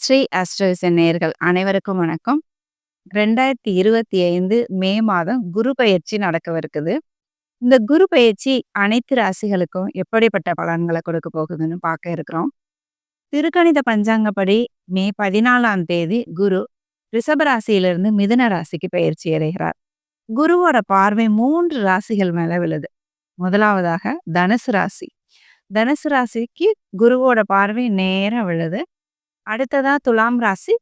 ஸ்ரீ அஸ்ட்ரோசன் நேர்கள் அனைவருக்கும் வணக்கம். 2025 மே மாதம் குரு பயிற்சி நடக்கவிருக்குது. இந்த குரு பயிற்சி அனைத்து ராசிகளுக்கும் எப்படிப்பட்ட பலன்களை கொடுக்க போகுதுன்னு பார்க்க இருக்கிறோம். திருக்கணித பஞ்சாங்கப்படி மே 14ஆம் தேதி குரு ரிஷப ராசியிலிருந்து மிதுன ராசிக்கு பயிற்சி அடைகிறார். குருவோட பார்வை மூன்று ராசிகள் மேல விழுது. முதலாவதாக தனுசு ராசி. தனுசு ராசிக்கு குருவோட பார்வை நேரம் விழுது. அடுத்ததா துலாம் ராசி,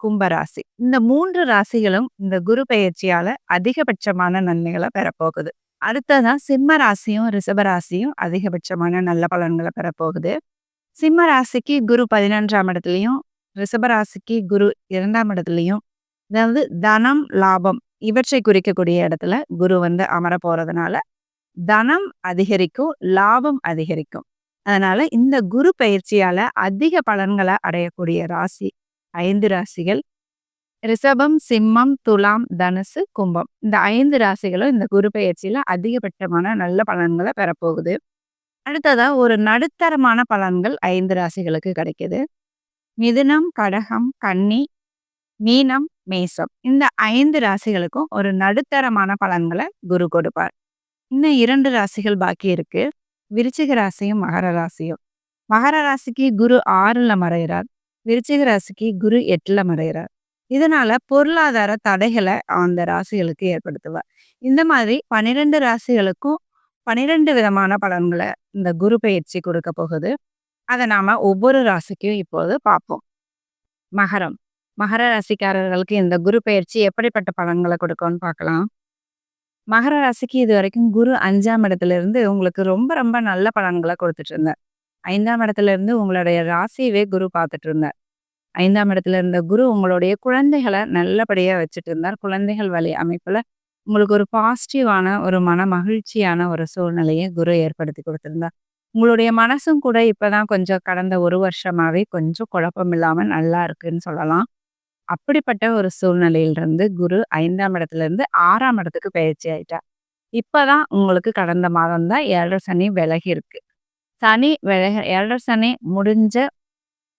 கும்பராசி இந்த மூன்று ராசிகளும் இந்த குரு பயிற்சியால அதிகபட்சமான நன்மைகளை பெறப்போகுது. அடுத்ததா சிம்ம ராசியும், ரிஷபராசியும் அதிகபட்சமான நல்ல பலன்களை பெறப்போகுது. சிம்ம ராசிக்கு குரு பதினொன்றாம் இடத்துலையும் ரிஷபராசிக்கு குரு இரண்டாம் இடத்துலையும் அதாவது தனம், லாபம் இவற்றை குறிக்கக்கூடிய இடத்துல குரு வந்து அமரப் போறதுனால, தனம் அதிகரிக்கும், லாபம் அதிகரிக்கும். அதனால இந்த குரு பயிற்சியால அதிக பலன்களை அடையக்கூடிய ராசி ஐந்து ராசிகள். ரிஷபம், சிம்மம், துலாம், தனுசு, கும்பம். இந்த ஐந்து ராசிகளும் இந்த குரு பயிற்சியில அதிகபட்சமான நல்ல பலன்களை பெறப்போகுது. அடுத்ததா ஒரு நடுத்தரமான பலன்கள் ஐந்து ராசிகளுக்கு கிடைக்குது. மிதுனம், கடகம், கன்னி, மீனம், மேசம். இந்த ஐந்து ராசிகளுக்கும் ஒரு நடுத்தரமான பலன்களை குரு கொடுப்பார். இன்னும் இரண்டு ராசிகள் பாக்கி இருக்கு. விருச்சிக ராசியும், மகர ராசியும். மகர ராசிக்கு குரு ஆறில் மறையிறார். விருச்சிக ராசிக்கு குரு எட்டில் மறையிறார். இதனால பொருளாதார தடைகளை அந்த ராசிகளுக்கு ஏற்படுத்துவார். இந்த மாதிரி 12 ராசிகளுக்கும் 12 விதமான பலன்களை இந்த குரு பயிற்சி கொடுக்க போகுது. அதை நாம ஒவ்வொரு ராசிக்கும் இப்போது பார்ப்போம். மகரம். மகர ராசிக்காரர்களுக்கு இந்த குரு பயிற்சி எப்படிப்பட்ட பலன்களை கொடுக்கும்னு பார்க்கலாம். மகர ராசிக்கு இது வரைக்கும் குரு அஞ்சாம் இடத்துல இருந்து உங்களுக்கு ரொம்ப ரொம்ப நல்ல பலன்களை கொடுத்துட்டு இருந்தார். ஐந்தாம் இடத்துல இருந்து உங்களுடைய ராசியவே குரு பார்த்துட்டு இருந்தார். ஐந்தாம் இடத்துல இருந்த குரு உங்களுடைய குழந்தைகளை நல்லபடியா வச்சுட்டு இருந்தார். குழந்தைகள் வழி அமைப்புல உங்களுக்கு ஒரு பாசிட்டிவான ஒரு மன மகிழ்ச்சியான ஒரு சூழ்நிலையை குரு ஏற்படுத்தி கொடுத்திருந்தார். உங்களுடைய மனசும் கூட இப்பதான் கொஞ்சம் கடந்த ஒரு வருஷமாவே கொஞ்சம் குழப்பம் இல்லாம நல்லா இருக்குன்னு சொல்லலாம். அப்படிப்பட்ட ஒரு சூழ்நிலையிலிருந்து குரு ஐந்தாம் இடத்துல இருந்து ஆறாம் இடத்துக்கு பயிற்சி ஆயிட்டார். இப்போதான் உங்களுக்கு கடந்த மாதம் தான் ஏழரை சனி விலகி இருக்கு. சனி விலக ஏழரை சனி முடிஞ்ச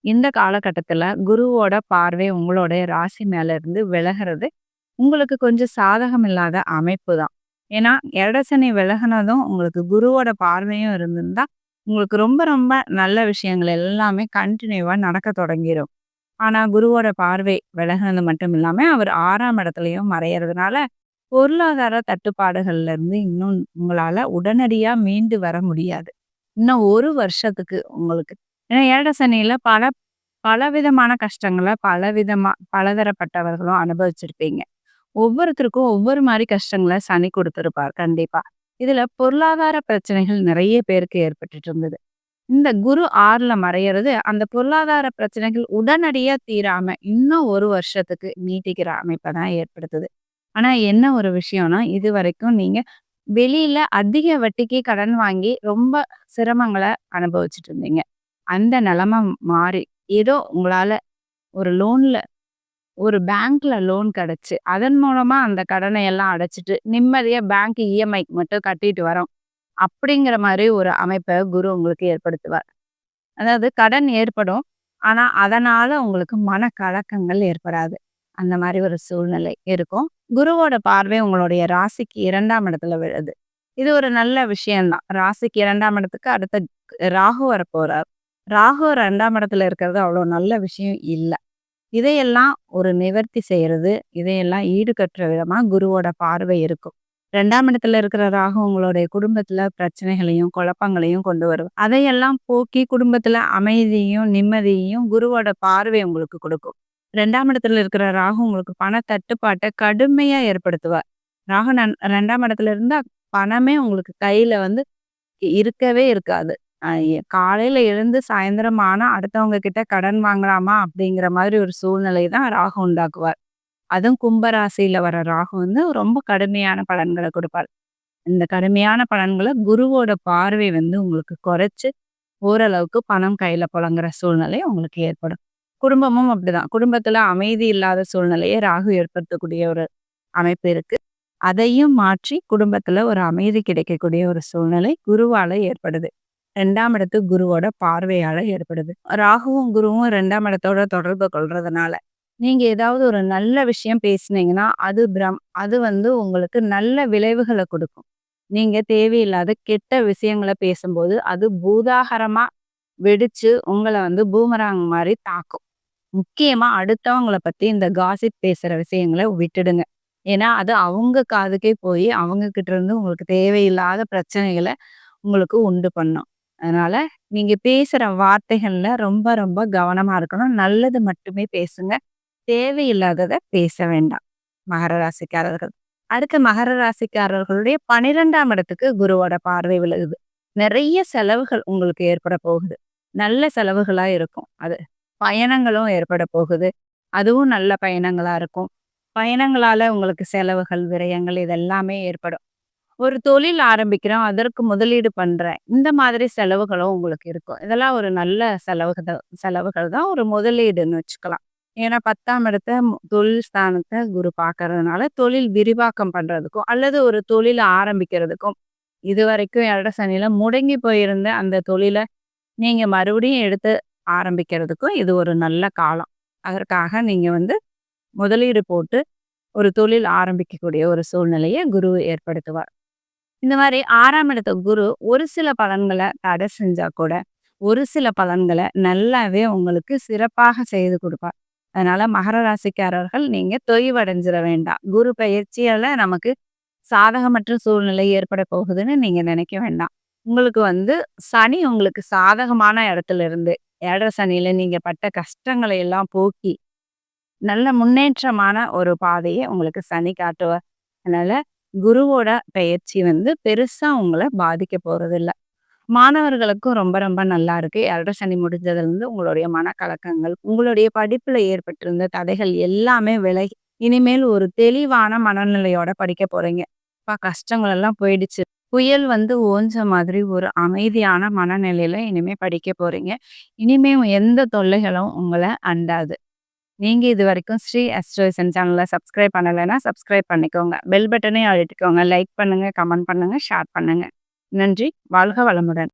இந்த காலகட்டத்தில் குருவோட பார்வை உங்களுடைய ராசி மேல இருந்து விலகுறது உங்களுக்கு கொஞ்சம் சாதகம் இல்லாத அமைப்பு தான். ஏன்னா ஏழரை சனி விலகினதும் உங்களுக்கு குருவோட பார்வையும் இருந்திருந்தா, உங்களுக்கு ரொம்ப ரொம்ப நல்ல விஷயங்கள் எல்லாமே கண்டினியூவாக நடக்க தொடங்கிடும் ஆனால் குருவோட பார்வை விலகினது மட்டும் இல்லாமல் அவர் ஆறாம் இடத்துலையும் மறையறதுனால, பொருளாதார தட்டுப்பாடுகள்ல இருந்து இன்னும் உங்களால் உடனடியாக மீண்டு வர முடியாது. இன்னும் ஒரு வருஷத்துக்கு உங்களுக்கு. ஏன்னா ஏழை சனியில் பல பலவிதமான கஷ்டங்கள பலவிதமாக பலதரப்பட்டவர்களும் அனுபவிச்சிருப்பீங்க. ஒவ்வொருத்தருக்கும் ஒவ்வொரு மாதிரி கஷ்டங்களை சனி கொடுத்துருப்பார் கண்டிப்பாக இதில் பொருளாதார பிரச்சனைகள் நிறைய பேருக்கு ஏற்பட்டுட்டு இருந்தது. இந்த குரு ஆறில் மறையிறது அந்த பொருளாதார பிரச்சனைகள் உடனடியா தீராம, இன்னும் ஒரு வருஷத்துக்கு நீட்டிக்கிற அமைப்பை தான் ஏற்படுத்துது. ஆனா என்ன ஒரு விஷயம்னா, இதுவரைக்கும் நீங்க வெளியில அதிக வட்டிக்கு கடன் வாங்கி ரொம்ப சிரமங்களை அனுபவிச்சுட்டு இருந்தீங்க. அந்த நிலமை மாறி, ஏதோ உங்களால ஒரு லோன்ல ஒரு பேங்க்ல லோன் கிடைச்சு, அதன் மூலமா அந்த கடனை எல்லாம் அடைச்சிட்டு நிம்மதியா பேங்க் இஎம்ஐக்கு மட்டும் கட்டிட்டு வரோம். அப்படிங்கிற மாதிரி ஒரு அமைப்பை குரு உங்களுக்கு ஏற்படுத்துவார். அதாவது கடன் ஏற்படும். ஆனா அதனால உங்களுக்கு மனக்கலக்கங்கள் ஏற்படாது. அந்த மாதிரி ஒரு சூழ்நிலை இருக்கும். குருவோட பார்வை உங்களுடைய ராசிக்கு இரண்டாம் இடத்துல விழுது. இது ஒரு நல்ல விஷயம்தான் ராசிக்கு இரண்டாம் இடத்துக்கு அடுத்த ராகு வரப்போறார். ராகு ரெண்டாம் இடத்துல இருக்கிறது அவ்வளோ நல்ல விஷயம் இல்லை இதையெல்லாம் ஒரு நிவர்த்தி செய்யறது, இதையெல்லாம் ஈடுகட்டுற விதமா குருவோட பார்வை இருக்கும். ரெண்டாம் இடத்துல இருக்கிற ராகு உங்களுடைய குடும்பத்துல பிரச்சனைகளையும், குழப்பங்களையும் கொண்டு வரும். அதையெல்லாம் போக்கி குடும்பத்துல அமைதியும் நிம்மதியையும் குருவோட பார்வை உங்களுக்கு கொடுக்கும். ரெண்டாம் இடத்துல இருக்கிற ராகு உங்களுக்கு பண தட்டுப்பாட்டை கடுமையா ஏற்படுத்துவார். ராகு நன் ரெண்டாம் இடத்துல இருந்தா பணமே உங்களுக்கு கையில வந்து இருக்கவே இருக்காது. காலையில எழுந்து சாயந்தரம் ஆனா அடுத்தவங்க கிட்ட கடன் வாங்கலாமா? அப்படிங்கிற மாதிரி ஒரு சூழ்நிலை தான் ராகு உண்டாக்குவார். அதுவும் கும்பராசியில் வர ராகு வந்து ரொம்ப கடுமையான பலன்களை கொடுப்பார். இந்த கடுமையான பலன்களை குருவோட பார்வை வந்து உங்களுக்கு குறைச்சி ஓரளவுக்கு பணம் கையில் புழங்குற சூழ்நிலை உங்களுக்கு ஏற்படும். குடும்பமும் அப்படிதான். குடும்பத்தில் அமைதி இல்லாத சூழ்நிலையை ராகு ஏற்படுத்தக்கூடிய ஒரு அமைப்பு இருக்கு. அதையும் மாற்றி குடும்பத்தில் ஒரு அமைதி கிடைக்கக்கூடிய ஒரு சூழ்நிலை குருவால் ஏற்படுது. ரெண்டாம் இடத்து குருவோட பார்வையால் ஏற்படுது. ராகுவும், குருவும் ரெண்டாம் இடத்தோட தொடர்பு கொள்றதுனால, நீங்கள் ஏதாவது ஒரு நல்ல விஷயம் பேசுனீங்கன்னா, அது பிரம் அது வந்து உங்களுக்கு நல்ல விளைவுகளை கொடுக்கும் நீங்கள் தேவையில்லாத கெட்ட விஷயங்களை பேசும்போது, அது பூதாகரமாக வெடிச்சு உங்களை வந்து பூமராங் மாதிரி தாக்கும். முக்கியமாக அடுத்தவங்கள பற்றி இந்த காசிப் பேசுகிற விஷயங்களை விட்டுடுங்க. ஏன்னா, அது அவங்க காதுக்கே போய் அவங்க கிட்ட இருந்து உங்களுக்கு தேவையில்லாத பிரச்சனைகளை உங்களுக்கு உண்டு பண்ணும். அதனால நீங்க பேசுற வார்த்தைகள்ல ரொம்ப ரொம்ப கவனமா இருக்கணும். நல்லது மட்டுமே பேசுங்க. தேவையில்லாததை பேச வேண்டாம். மகர ராசிக்காரர்கள். அடுத்து மகர ராசிக்காரர்களுடைய 12ஆம் இடத்துக்கு குருவோட பார்வை விலகுது. நிறைய செலவுகள் உங்களுக்கு ஏற்பட போகுது. நல்ல செலவுகளா இருக்கும் அது. பயணங்களும் ஏற்பட போகுது. அதுவும் நல்ல பயணங்களா இருக்கும். பயணங்களால உங்களுக்கு செலவுகள், விரயங்கள் இதெல்லாமே ஏற்படும். ஒரு தொழில் ஆரம்பிக்கிறோம், அதற்கு முதலீடு பண்றேன். இந்த மாதிரி செலவுகளும் உங்களுக்கு இருக்கும். இதெல்லாம் ஒரு நல்ல செலவுகள் செலவுகள் தான். ஒரு முதலீடுன்னு வச்சுக்கலாம். ஏன்னா 10ஆம் இடத்த தொழில் ஸ்தானத்தை குரு பார்க்கறதுனால, தொழில் விரிவாக்கம் பண்ணுறதுக்கும் அல்லது ஒரு தொழில் ஆரம்பிக்கிறதுக்கும், இதுவரைக்கும் ஏழரை சனியில முடங்கி போயிருந்த அந்த தொழிலை நீங்கள் மறுபடியும் எடுத்து ஆரம்பிக்கிறதுக்கும் இது ஒரு நல்ல காலம். அதற்காக நீங்கள் வந்து முதலீடு போட்டு, ஒரு தொழில் ஆரம்பிக்கக்கூடிய ஒரு சூழ்நிலையை குரு ஏற்படுத்துவார். இந்த மாதிரி ஆறாம் இடத்த குரு ஒரு சில பலன்களை தடை செஞ்சால் கூட, ஒரு சில பலன்களை நல்லாவே உங்களுக்கு சிறப்பாக செய்து கொடுப்பார் அதனால மகர ராசிக்காரர்கள் நீங்க தொய்வடைஞ்சிட வேண்டாம். குரு பயிற்சியால நமக்கு சாதகமற்ற சூழ்நிலை ஏற்பட போகுதுன்னு நீங்க நினைக்க வேண்டாம். உங்களுக்கு வந்து சனி உங்களுக்கு சாதகமான இடத்துல இருந்து, ஏழரை சனியில நீங்க பட்ட கஷ்டங்களை எல்லாம் போக்கி, நல்ல முன்னேற்றமான ஒரு பாதையை உங்களுக்கு சனி காட்டுவார். அதனால குருவோட பயிற்சி வந்து பெருசா உங்களை பாதிக்க போறதில்ல. மாணவர்களுக்கும் ரொம்ப ரொம்ப நல்லா இருக்கு. ஏழரை சனி முடிஞ்சதுலேருந்து உங்களுடைய மனக்கலக்கங்கள், உங்களுடைய படிப்புல ஏற்பட்டிருந்த தடைகள் எல்லாமே விலகி, இனிமேல் ஒரு தெளிவான மனநிலையோட படிக்க போறீங்க. அப்பா கஷ்டங்கள் எல்லாம் போயிடுச்சு. புயல் வந்து ஓஞ்ச மாதிரி ஒரு அமைதியான மனநிலையில இனிமே படிக்க போறீங்க. இனிமே எந்த தொல்லைகளும் உங்களை அண்டாது. நீங்க இதுவரைக்கும் ஸ்ரீ அஸ்ட்ரோசன் சேனலை சப்ஸ்கிரைப் பண்ணலைன்னா, சப்ஸ்கிரைப் பண்ணிக்கோங்க. பெல் பட்டனே அழுத்திக்கோங்க. லைக் பண்ணுங்க, கமெண்ட் பண்ணுங்க, ஷேர் பண்ணுங்க. நன்றி. வாழ்க வளமுடன்.